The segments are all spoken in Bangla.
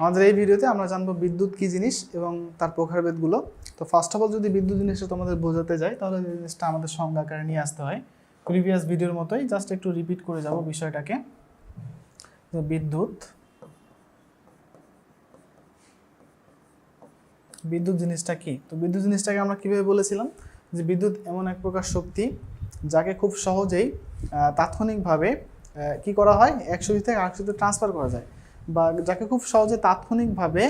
আমাদের এই ভিডিওতে আমরা জানব বিদ্যুৎ কি জিনিস এবং তার প্রকারভেদগুলো। তো ফার্স্ট অফ অল যদি বিদ্যুৎ জিনিসটা তোমাদের বোঝাতে যাই তাহলে জিনিসটা আমাদের সংজ্ঞা আকারে নিয়ে আসতে হয়। প্রিভিয়াস ভিডিওর মতোই জাস্ট একটু রিপিট করে যাব বিষয়টাকে। বিদ্যুৎ বিদ্যুৎ জিনিসটা কি? তো বিদ্যুৎ জিনিসটাকে আমরা কীভাবে বলেছিলাম? যে বিদ্যুৎ এমন এক প্রকার শক্তি যাকে খুব সহজেই তাৎক্ষণিকভাবে কি করা হয়? এক শক্তি থেকে শক্তিতে ট্রান্সফার করা যায়। বা যাকে খুব সহজে তাৎক্ষণিকভাবে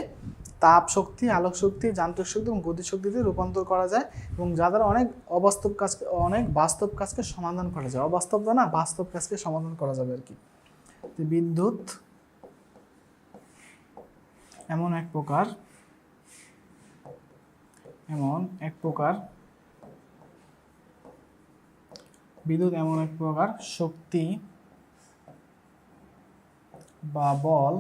তাপ শক্তি, আলোক শক্তি, যান্ত্রিক শক্তি এবং গতি শক্তিতে রূপান্তর করা যায় এবং যা দ্বারা অনেক অবাস্তব কাজকে অনেক বাস্তব কাজকে সমাধান করা যায়। অবাস্তব না, বাস্তব কাজকে সমাধান করা যাবে আর কি। বিদ্যুৎ এমন এক প্রকার, এমন এক প্রকার, বিদ্যুৎ এমন এক প্রকার শক্তি বা বল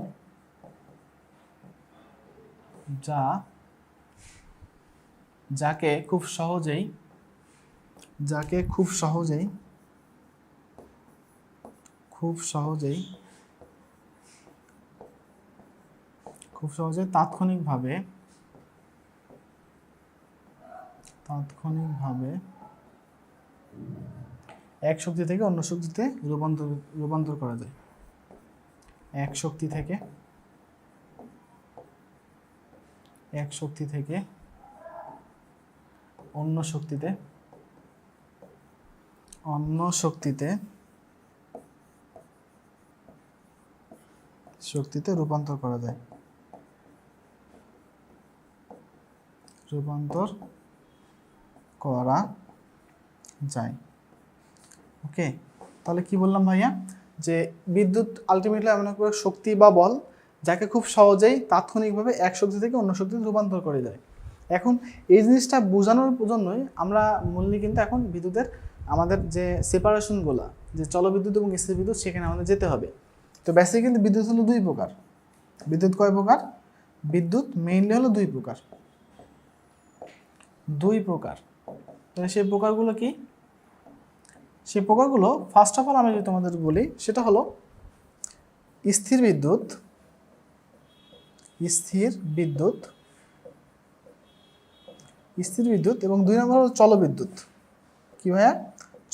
যা, যাকে খুব সহজেই, যাকে খুব সহজেই খুব সহজেই, খুব সহজে তাৎক্ষণিকভাবে তাৎক্ষণিকভাবে এক শক্তি থেকে অন্য শক্তিতে রূপান্তর রূপান্তর করা যায়। এক শক্তি থেকে এক শক্তি থেকে অন্য শক্তিতে অন্য শক্তিতে শক্তিতে রূপান্তর করা যায়। রূপান্তর করা যায়। ওকে তাহলে কি বললাম ভাইয়া? যে বিদ্যুৎ আলটিমেটলি একটা শক্তি বা বল যাকে খুব সহজেই তাৎক্ষণিকভাবে এক শক্তি থেকে অন্য শক্তিতে রূপান্তর করে যায়। এখন এই জিনিসটা বোঝানোর জন্যই আমরা মূল্যে কিন্তু এখন বিদ্যুতের আমাদের যে সেপারেশনগুলো যে জলবিদ্যুৎ এবং স্থির বিদ্যুৎ সেখানে আমাদের যেতে হবে। তো বেসিক্যালি বিদ্যুৎ হলো দুই প্রকার। বিদ্যুৎ কয় প্রকার? বিদ্যুৎ মেইনলি হলো দুই প্রকার। দুই প্রকার। তাহলে সেই প্রকারগুলো কি? সেই প্রকারগুলো ফার্স্ট অফ অল আমি যদি তোমাদের বলি, সেটা হলো স্থির বিদ্যুৎ স্থির বিদ্যুৎ স্থির বিদ্যুৎ এবং দুই নম্বর হলো চল বিদ্যুৎ। কি ভাইয়া?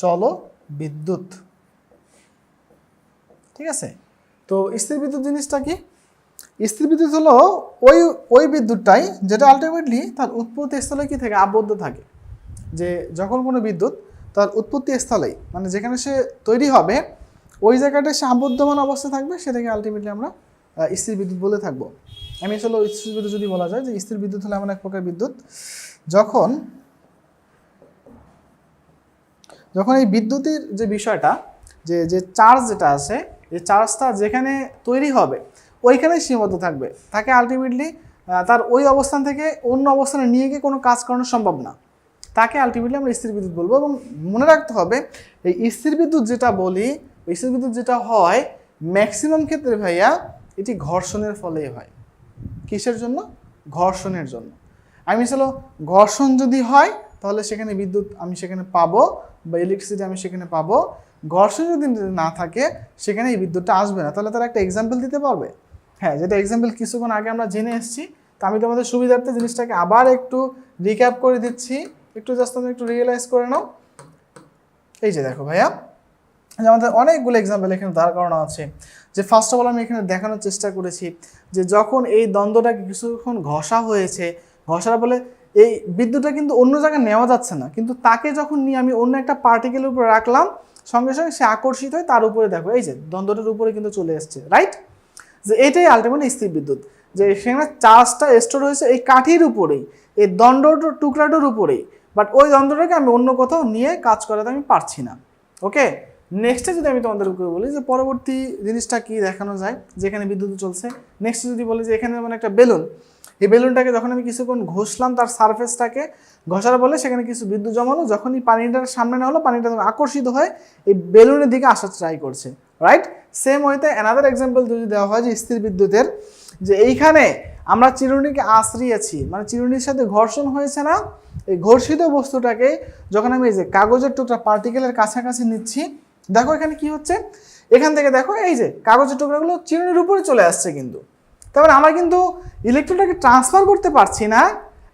চল বিদ্যুৎ। ঠিক আছে? তো স্থির বিদ্যুৎ জিনিসটা কি? স্থির বিদ্যুৎ হলো ওই ওই বিদ্যুৎটাই যেটা আলটিমেটলি তার উৎপত্তি স্থলে কি থাকে? আবদ্ধ থাকে। যে যখন কোনো বিদ্যুৎ তার উৎপত্তি স্থলেই মানে যেখানে সে তৈরি হবে, ওই জায়গাটায় সে আবদ্ধমান অবস্থা থাকবে, সেটাকে আলটিমেটলি আমরা স্থির বিদ্যুৎ বলে থাকব। আমি আসলে স্থির বিদ্যুৎ যদি বলা যায় যে স্থির বিদ্যুৎ হলো এমন এক প্রকার বিদ্যুৎ, যখন যখন এই বিদ্যুতের যে বিষয়টা, যে যে চার্জ যেটা আছে, এই চার্জটা যেখানে তৈরি হবে, ওইখানেই সীমাবদ্ধ থাকবে। তাকে আলটিমেটলি তার ওই অবস্থান থেকে অন্য অবস্থানে নিয়ে গিয়ে কোনো কাজ করানো সম্ভব না। তাকে আলটিমেটলি আমরা স্থির বিদ্যুৎ বলব এবং মনে রাখতে হবে, এই স্থির বিদ্যুৎ যেটা বলি স্থির বিদ্যুৎ যেটা হয় ম্যাক্সিমাম ক্ষেত্রে ভাইয়া, এটি ঘর্ষণের ফলেই হয়। কিসের জন্য? ঘর্ষণের জন্য। আমি চলো ঘর্ষণ যদি হয়, তাহলে সেখানে বিদ্যুৎ আমি সেখানে পাবো বা ইলেকট্রিসিটি আমি সেখানে পাবো। ঘর্ষণ যদি না থাকে, সেখানে এই বিদ্যুৎটা আসবে না। তাহলে তারা একটা এক্সাম্পল দিতে পারবে। হ্যাঁ যেটা এক্সাম্পল কিছুক্ষণ আগে আমরা জেনে এসেছি। তো আমি তোমাদের সুবিধার্থে জিনিসটাকে আবার একটু রিক্যাপ করে দিচ্ছি। একটু জাস্ট তুমি একটু রিয়েলাইজ করে নাও। এই যে দেখো ভাইয়া যে আমাদের অনেকগুলো এক্সাম্পল এখানে দাঁড় করানো আছে। যে ফার্স্ট অফ অল আমি এখানে দেখানোর চেষ্টা করেছি যে যখন এই দ্বন্দ্বটাকে কিছুক্ষণ ঘষা হয়েছে, ঘষার বলে এই বিদ্যুৎটা কিন্তু অন্য জায়গায় নেওয়া যাচ্ছে না। কিন্তু তাকে যখন নিয়ে আমি অন্য একটা পার্টিকেলের উপরে রাখলাম, সঙ্গে সঙ্গে সে আকর্ষিত হয় তার উপরে দেখো, এই যে দ্বন্দ্বটার উপরে কিন্তু চলে এসছে রাইট যে এটাই আলটিমেটলি স্থির বিদ্যুৎ। যে সেখানে চার্জটা স্টোর হয়েছে এই কাঠির উপরেই, এই দণ্ডটার টুকরাটার উপরেই। বাট ওই দ্বন্দ্বটাকে আমি অন্য কোথাও নিয়ে কাজ করাতে আমি পারছি না ওকে নেক্সটে যদি আমি তোমাদেরকে বলি যে পরবর্তী জিনিসটা কি দেখানো যায়, যেখানে বিদ্যুৎ চলছে নেক্সট যদি বলি যে এখানে যেমন একটা বেলুন, এই বেলুনটাকে যখন আমি কিছুক্ষণ ঘষলাম, তার সারফেসটাকে ঘষার বলে সেখানে কিছু বিদ্যুৎ জমালো, যখনই পানিটার সামনে না হলো পানিটা তখন আকর্ষিত হয়ে এই বেলুনের দিকে আসার ট্রাই করছে রাইট সেম ওয়েতে অ্যানাদার এক্সাম্পল যদি দেওয়া হয় যে স্থির বিদ্যুতের, যে এইখানে আমরা চিরুনিকে আশ্রিয়েছি মানে চিরুনির সাথে ঘর্ষণ হয়েছে না, এই ঘর্ষিত বস্তুটাকে যখন আমি এই যে কাগজের টুকরা পার্টিকেলের কাছাকাছি নিচ্ছি দেখো এখানে কি হচ্ছে? এখান থেকে দেখো, এই যে কাগজের টুকরাগুলো চিরুনির উপরে চলে আসছে কিন্তু। তারপরে আমরা কিন্তু ইলেকট্রনটাকে ট্রান্সফার করতে পারছি না।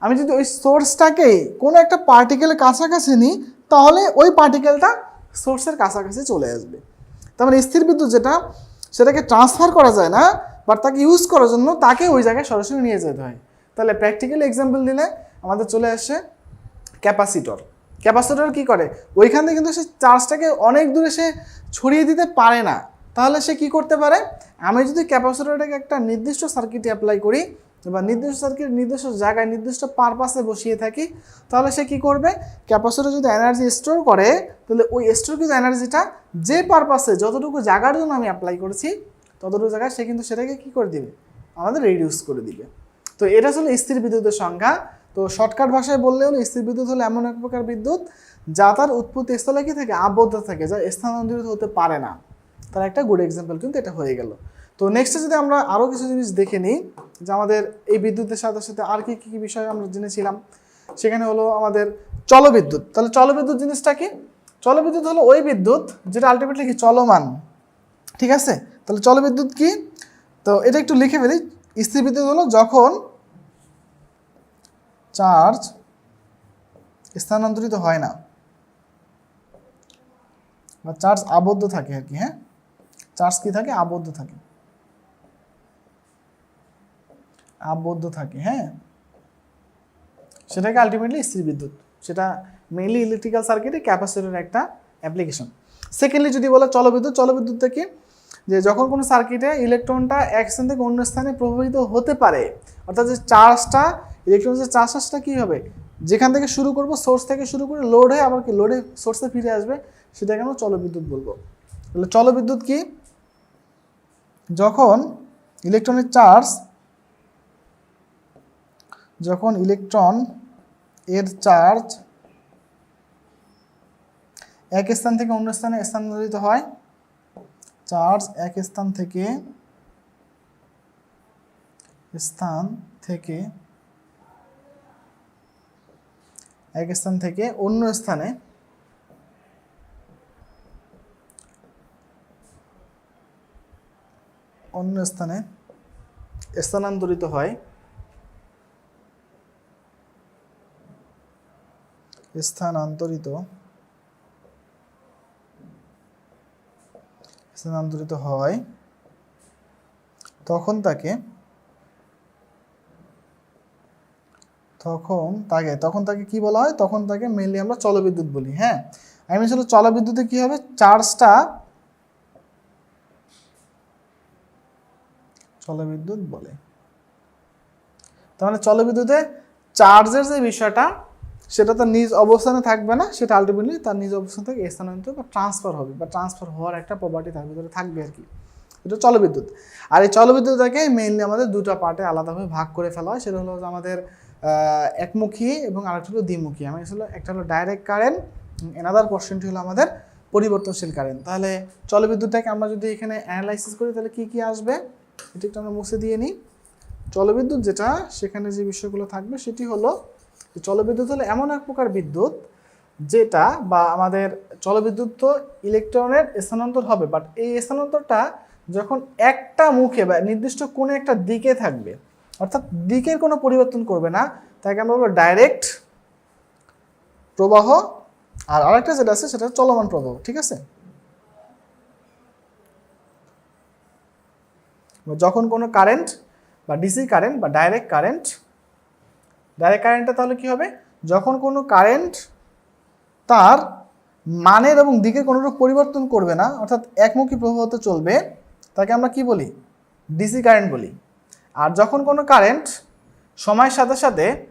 আমি যদি ওই সোর্সটাকে কোনো একটা পার্টিকেলের কাছাকাছি নিই, তাহলে ওই পার্টিকেলটা সোর্সের কাছাকাছি চলে আসবে। তার মানে স্থির বিদ্যুৎ যেটা, সেটাকে ট্রান্সফার করা যায় না বাট তাকে ইউজ করার জন্য তাকে ওই জায়গায় সরাসরি নিয়ে যেতে হয়। তাহলে প্র্যাকটিক্যাল এক্সাম্পল দিলে আমাদের চলে আসে ক্যাপাসিটর ক্যাপাসিটর কি করে? ওইখান থেকে কিন্তু সে চার্জটাকে অনেক দূরে সে ছড়িয়ে দিতে পারে না। তাহলে সে কি করতে পারে? আমি যদি ক্যাপাসিটরটাকে একটা নির্দিষ্ট সার্কিটে অ্যাপ্লাই করি বা নির্দিষ্ট সার্কিট নির্দিষ্ট জায়গায় নির্দিষ্ট পারপাসে বসিয়ে থাকি, তাহলে সে কি করবে? ক্যাপাসিটর যদি এনার্জি স্টোর করে, তাহলে ওই স্টোরকৃত এনার্জিটা যে পারপাসে যতটুকু জায়গার জন্য আমি অ্যাপ্লাই করেছি, ততটুকু জায়গায় সে কিন্তু সেটাকে কি করে দিবে? আমাদের রিডিউস করে দিবে। তো এটা ছিল স্থির বিদ্যুতের সংখ্যা তো শর্টকাট ভাষায় বললে হলো স্থির বিদ্যুৎ হলো এমন এক প্রকার বিদ্যুৎ যা তার উৎপত্তি স্থলে কি থাকে? আবদ্ধ থাকে, যা স্থানান্তরিত হতে পারে না। তার একটা গুড এক্সাম্পল কিন্তু এটা হয়ে গেল। তো নেক্সটে যদি আমরা আরও কিছু জিনিস দেখে নিই, যে আমাদের এই বিদ্যুতের সাথে সাথে আর কি, কী বিষয় আমরা জেনেছিলাম, সেখানে হলো আমাদের চলবিদ্যুৎ। তাহলে চলবিদ্যুৎ জিনিসটা কি? চলবিদ্যুৎ হলো ওই বিদ্যুৎ যেটা আলটিমেটলি কি? চলমান। ঠিক আছে? তাহলে চলবিদ্যুৎ কি? তো এটা একটু লিখে ফেলি। স্থির বিদ্যুৎ হলো যখন চার্জ স্থানান্তরিত হয় না। বা চার্জ আবদ্ধ থাকে আর কি হ্যাঁ? চার্জ কি থাকে? আবদ্ধ থাকে। আবদ্ধ থাকে হ্যাঁ? সেটাকে আলটিমেটলি স্থির বিদ্যুৎ। সেটা মেইনলি ইলেকট্রিক্যাল সার্কিটে ক্যাপাসিটরের একটা অ্যাপ্লিকেশন সেকেন্ডলি যদি বলে চলবিদ্যুৎ চলবিদ্যুৎ কি? যে যখন কোনো সার্কিটে ইলেকট্রনটা এক স্থান থেকে অন্য স্থানে প্রভাবিত হতে পারে, অর্থাৎ যে চার্জটা ইলেকট্রন যে চার্জটা কী হবে? যেখান থেকে শুরু করব সোর্স থেকে শুরু করে লোড হয়ে আবার কি লোডে সোর্সে ফিরে আসবে, সেটাকে আমরা চলবিদ্যুৎ বলব। তাহলে চলবিদ্যুৎ কি? যখন ইলেকট্রনের চার্জ যখন ইলেকট্রন এর চার্জ এক স্থান থেকে অন্য স্থানে স্থানান্তরিত হয় চার্জ এক স্থান থেকে স্থান থেকে এক স্থান থেকে অন্য স্থানে অন্য স্থানে স্থানান্তরিত হয়। স্থানান্তরিত স্থানান্তরিত হয়। তখন তাকে তখন তাকে তখন তাকে কি বলা হয়? তখন তাকে মেনলি আমরা চলবিদ্যুৎ বলি হ্যাঁ? আমি আসলে চলবিদ্যুতে কি হবে? চার্জটা চলবিদ্যুৎ বলে। তার মানে চলবিদ্যুতে চার্জের যে বিষয়টা, সেটা তার নিজ অবস্থানে থাকবে না, সেটা আলটিমেটলি তার নিজ অবস্থান থেকে স্থানান্তর বা ট্রান্সফার হবে বা ট্রান্সফার হওয়ার একটা প্রপার্টি তার ভিতরে থাকবে আর কি। এটা চলবিদ্যুৎ। আর এই চলবিদ্যুৎটাকে মেইনলি আমাদের দুটো পার্টে আলাদাভাবে ভাগ করে ফেলা হয়, সেটা হলো আমাদের একমুখী এবং আরেকটা হলো দ্বিমুখী। আমি আসলে একটা হলো ডাইরেক্ট কারেন্ট এনাদার পোর্শনটি হলো আমাদের পরিবর্তনশীল কারেন্ট তাহলে চলবিদ্যুৎটাকে আমরা যদি এখানে অ্যানালাইসিস করি, তাহলে কি কি আসবে? এটা একটু আমরা মুছে দিয়ে নিই। জলবিদ্যুৎ যেটা, সেখানে যে বিষয়গুলো থাকবে, সেটি হলো যে জলবিদ্যুৎ হলো এমন এক প্রকার বিদ্যুৎ যেটা বা আমাদের জলবিদ্যুৎ তো ইলেকট্রনের স্থানান্তর হবে বাট এই স্থানান্তরটা যখন একটা মুখে বা নির্দিষ্ট কোনো একটা দিকে থাকবে অর্থাৎ দিকের কোনো পরিবর্তন করবে না। তাকে আমরা বলব ডাইরেক্ট প্রবাহ। আর আরেকটা যেটা আছে, সেটা চলমান প্রবাহ, ঠিক আছে? যখন কোনো কারেন্ট বা ডিসি কারেন্ট বা ডাইরেক্ট কারেন্ট ডাইরেক্ট কারেন্টটা তাহলে কি হবে? যখন কোনো কারেন্ট তার মানের এবং দিকের কোনো রূপ পরিবর্তন করবে না, অর্থাৎ একমুখী প্রবাহতে চলবে, তাকে আমরা কি বলি? ডিসি কারেন্ট বলি। আর যখন কোনো কারেন্ট সময়ের সাথে সাথে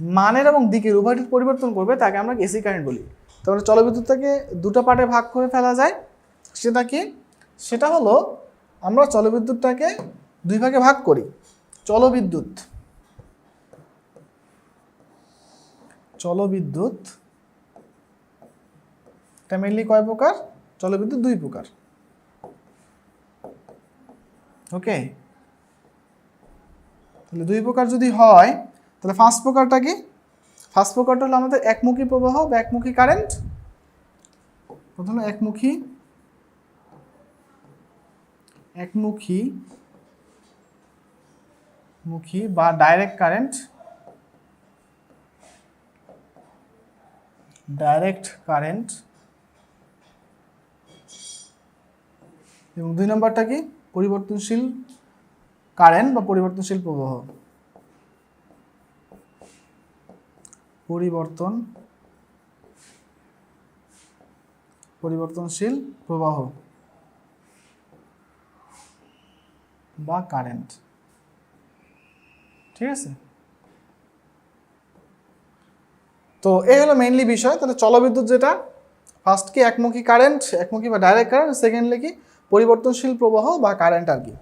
মানের এবং দিকের উভয়টির পরিবর্তন করবে, তাকে আমরা এসি কারেন্ট বলি। তাহলে চলবিদ্যুৎটাকে দুটো পার্টে ভাগ করে ফেলা যায়। সেটা কি? সেটা হলো, আমরা চলবিদ্যুৎটাকে দুই ভাগে ভাগ করি। চলবিদ্যুৎ চলবিদ্যুৎ, এটা মেনলি কয় প্রকার? চলবিদ্যুৎ দুই প্রকার। ওকে তাহলে দুই প্রকার যদি হয়, তাহলে ফার্স্ট প্রকারটা কি? ফার্স্ট প্রকারটা হলো আমাদের একমুখী প্রবাহ বা একমুখী কারেন্ট প্রথমে একমুখী একমুখী, মুখী বা ডাইরেক্ট কারেন্ট ডাইরেক্ট কারেন্ট এবং দুই নম্বরটা কি? পরিবর্তনশীল কারেন্ট বা পরিবর্তনশীল প্রবাহ? পরিবর্তন, পরিবর্তনশীল প্রবাহ বা কারেন্ট। ঠিক আছে? তো এই হলো মেইনলি বিষয়। তাহলে চলবিদ্যুৎ যেটা ফার্স্ট কি একমুখী কারেন্ট একমুখী বা ডাইরেক্ট কারেন্ট সেকেন্ডলি কি পরিবর্তনশীল প্রবাহ বা কারেন্ট আর কি।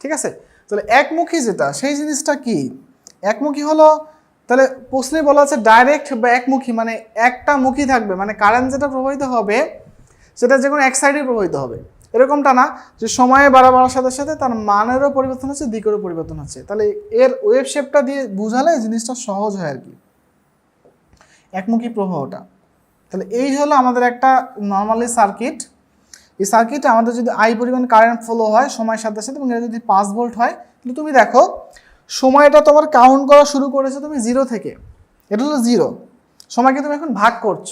ঠিক আছে? তাহলে একমুখী যেটা, সেই জিনিসটা কি? একমুখী হলো, তাহলে প্রশ্নে বলা আছে ডাইরেক্ট বা একমুখী মানে একটা মুখী থাকবে মানে কারেন্ট যেটা প্রবাহিত হবে, সেটা যে কোনো এক সাইডে প্রবাহিত হবে। এরকমটা না, যে সময়ে বাড়াবার সাথে সাথে তার মানেরও পরিবর্তন হচ্ছে, দিকেরও পরিবর্তন হচ্ছে। তাহলে এর ওয়েব শেপটা দিয়ে বুঝালে জিনিসটা সহজ হয় আর কি। একমুখী প্রবাহটা। তাহলে এই হলো আমাদের একটা নর্মালি সার্কিট এই সার্কিটে আমাদের যদি আই পরিমাণ কারেন্ট ফ্লো হয় সময়ের সাথে সাথে এবং এটা যদি পাঁচ ভোল্ট হয়, তাহলে তুমি দেখো, সময়টা তোমার কাউন্ট করা শুরু করেছ তুমি জিরো থেকে। এটা হলো জিরো সময়কে তুমি এখন ভাগ করছ।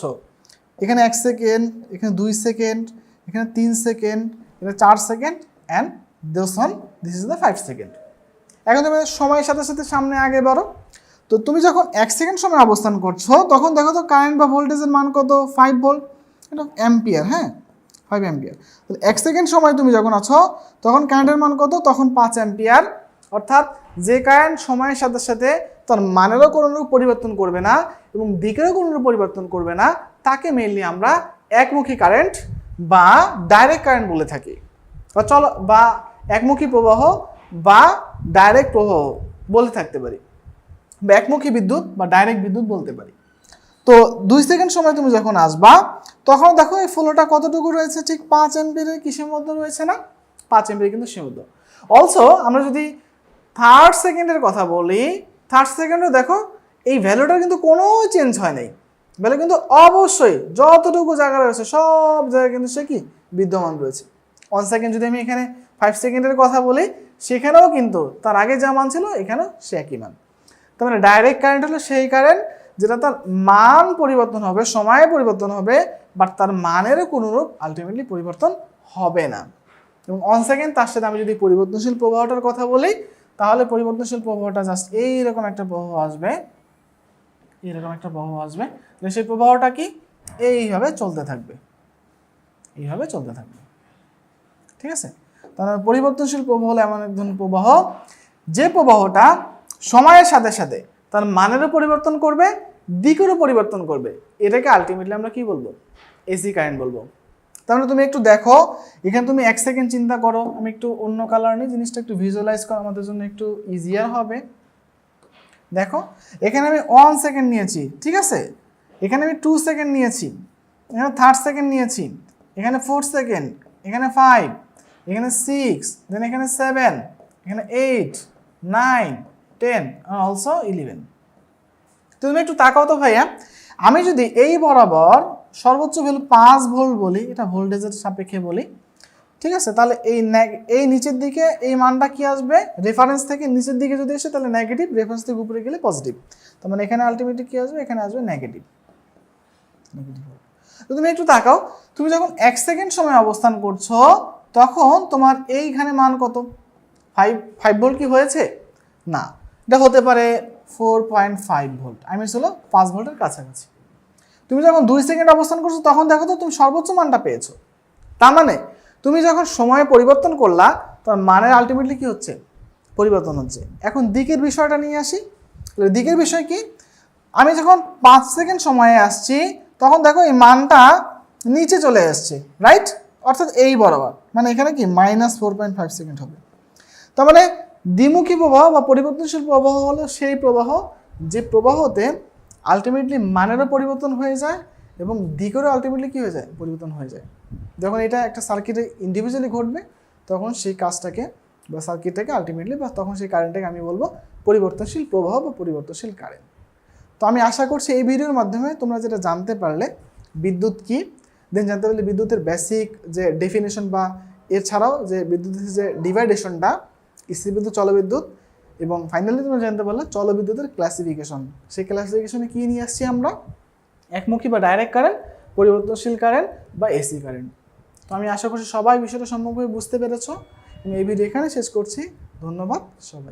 এখানে এক সেকেন্ড এখানে দুই সেকেন্ড এখানে তিন সেকেন্ড এখানে চার second and this one this is the five second এখন তুমি সময়ের সাথে সাথে সামনে আগে বাড়ো। তো তুমি যখন এক সেকেন্ড সময় অবস্থান করছ, তখন দেখো তো কারেন্ট বা ভোল্টেজের মান কত? ফাইভ ভোল্ট এটা অ্যাম্পিয়ার হ্যাঁ? ফাইভ অ্যাম্পিয়ার তাহলে এক সেকেন্ড সময় তুমি যখন আছো, তখন কারেন্টের মান কত? তখন পাঁচ অ্যাম্পিয়ার অর্থাৎ যে কারেন্ট সময়ের সাথে সাথে তার মানেরও কোনো রূপ পরিবর্তন করবে না এবং দিকেরও কোনো রূপ পরিবর্তন করবে না। তাকে মেইনলি আমরা একমুখী কারেন্ট বা ডাইরেক্ট কারেন্ট বলে থাকি। বা চলো, বা একমুখী প্রবাহ বা ডাইরেক্ট প্রবাহ বলে থাকতে পারি। বা একমুখী বিদ্যুৎ বা ডাইরেক্ট বিদ্যুৎ বলতে পারি। তো দুই সেকেন্ড সময় তুমি যখন আসবা, তখন দেখো এই ফ্লোটা কতটুকু রয়েছে, ঠিক পাঁচ এমপির কিসের সীমাবদ্ধ রয়েছে না? পাঁচ এমপির কিন্তু সীমাবদ্ধ অলসো আমরা যদি থার্ড সেকেন্ডের কথা বলি থার্ড সেকেন্ডে দেখো এই ভ্যালুটার কিন্তু কোনো চেঞ্জ হয় নাই। ভ্যালু কিন্তু অবশ্যই যতটুকু জায়গা রয়েছে, সব জায়গায় কিন্তু সে কি? বিদ্যমান রয়েছে। ওয়ান সেকেন্ড যদি আমি এখানে ফাইভ সেকেন্ডের কথা বলি, সেখানেও কিন্তু তার আগে যা মান ছিল, এখানেও সে একই মান। তার মানে ডাইরেক্ট কারেন্ট হলো সেই কারেন্ট যেটা তার মান পরিবর্তন হবে, সময়ে পরিবর্তন হবে বাট তার মানেরও কোনোরূপ আলটিমেটলি পরিবর্তন হবে না। এবং অন সেকেন্ড তার সাথে আমি যদি পরিবর্তনশীল প্রবাহটার কথা বলি, তাহলে পরিবর্তনশীল প্রবাহটা জাস্ট এইরকম একটা প্রবাহ আসবে, এইরকম একটা প্রবাহ আসবে সেই প্রবাহটা কি? এইভাবে চলতে থাকবে। এইভাবে চলতে থাকবে। ঠিক আছে? তাহলে পরিবর্তনশীল প্রবাহ হলো এমন এক ধরনের প্রবাহ, যে প্রবাহটা সময়ের সাথে সাথে তার মানেরও পরিবর্তন করবে দিকেরও পরিবর্তন করবে। এটাকে আলটিমেটলি আমরা কি বলব? এসি কারেন্ট বলব। তাহলে তুমি একটু দেখো, এখানে তুমি এক সেকেন্ড চিন্তা করো, আমি একটু অন্য কালার নিই, জিনিসটা একটু ভিজুয়ালাইজ করা, আমাদের জন্য একটু ইজিয়ার হবে। দেখো, এখানে আমি ওয়ান সেকেন্ড নিয়েছি, ঠিক আছে? এখানে আমি টু সেকেন্ড নিয়েছি, এখানে থার্ড সেকেন্ড নিয়েছি, এখানে ফোর সেকেন্ড এখানে ফাইভ এখানে সিক্স দেন এখানে সেভেন এখানে eight nine ten also eleven তুমি একটু তাকাও তো ভাইয়া। আমি যদি এই বরাবর সর্বোচ্চ ভ্যালু পাঁচ ভোল্ট বলি, এটা ভোল্টেজের সাপেক্ষে বলি, ঠিক আছে? তাহলে এই এই নিচের দিকে এই মানটা কি আসবে? রেফারেন্স থেকে নিচের দিকে যদি আসে, তাহলে নেগেটিভ রেফারেন্স থেকে উপরে গেলে পজিটিভ তার মানে এখানে আলটিমেটলি কি আসবে? এখানে আসবে নেগেটিভ নেগেটিভ তো তুমি একটু তাকাও। তুমি যখন এক সেকেন্ড সময় অবস্থান করছ, তখন তোমার এইখানে মান কত? ফাইভ ফাইভ ভোল্ট কি হয়েছে? না। এটা হতে পারে ফোর পয়েন্ট ফাইভ ভোল্ট। আমি হলো পাঁচ ভোল্টের কাছাকাছি। তুমি যখন দুই সেকেন্ড অবস্থান করছ, তখন দেখো তো তুমি সর্বোচ্চ মানটা পেয়েছ। তার মানে তুমি যখন সময়ে পরিবর্তন করলা, তার মানের আলটিমেটলি কি হচ্ছে? পরিবর্তন হচ্ছে। এখন দিকের বিষয়টা নিয়ে আসি। দিকের বিষয় কি? আমি যখন পাঁচ সেকেন্ড সময়ে আসছি, তখন দেখো এই মানটা নিচে চলে আসছে রাইট অর্থাৎ এই বরাবর। মানে এখানে কি? Minus four point five second হবে। তার মানে দ্বিমুখী প্রবাহ বা পরিবর্তনশীল প্রবাহ হলো সেই প্রবাহ যে প্রবাহতে আলটিমেটলি মানেরও পরিবর্তন হয়ে যায় এবং দিকেরও আলটিমেটলি কী হয়ে যায়? পরিবর্তন হয়ে যায়। যখন এটা একটা সার্কিটে ইন্ডিভিজুয়ালি ঘটবে, তখন সেই কাজটাকে বা সার্কিটটাকে আলটিমেটলি বা তখন সেই কারেন্টটাকে আমি বলব পরিবর্তনশীল প্রবাহ বা পরিবর্তনশীল কারেন্ট তো আমি আশা করছি এই ভিডিওর মাধ্যমে তোমরা যেটা জানতে পারলে, বিদ্যুৎ কি? দেন জানতে পারলে বিদ্যুতের বেসিক যে ডেফিনেশন বা এছাড়াও যে বিদ্যুতের যে ডিভাইডেশনটা স্থির চলবিদ্যুৎ এবং ফাইনালি তোমরা জানতে পারলে চলবিদ্যুতের ক্লাসিফিকেশন সেই ক্লাসিফিকেশনে কী নিয়ে আসছি আমরা? একমুখী বা ডাইরেক্ট কারেন্ট পরিবর্তনশীল কারেন্ট বা এসি কারেন্ট তো আমি আশা করছি সবাই বিষয়টা সম্পর্কে বুঝতে পেরেছ। আমি এই ভিডিও এখানে শেষ করছি। ধন্যবাদ সবাই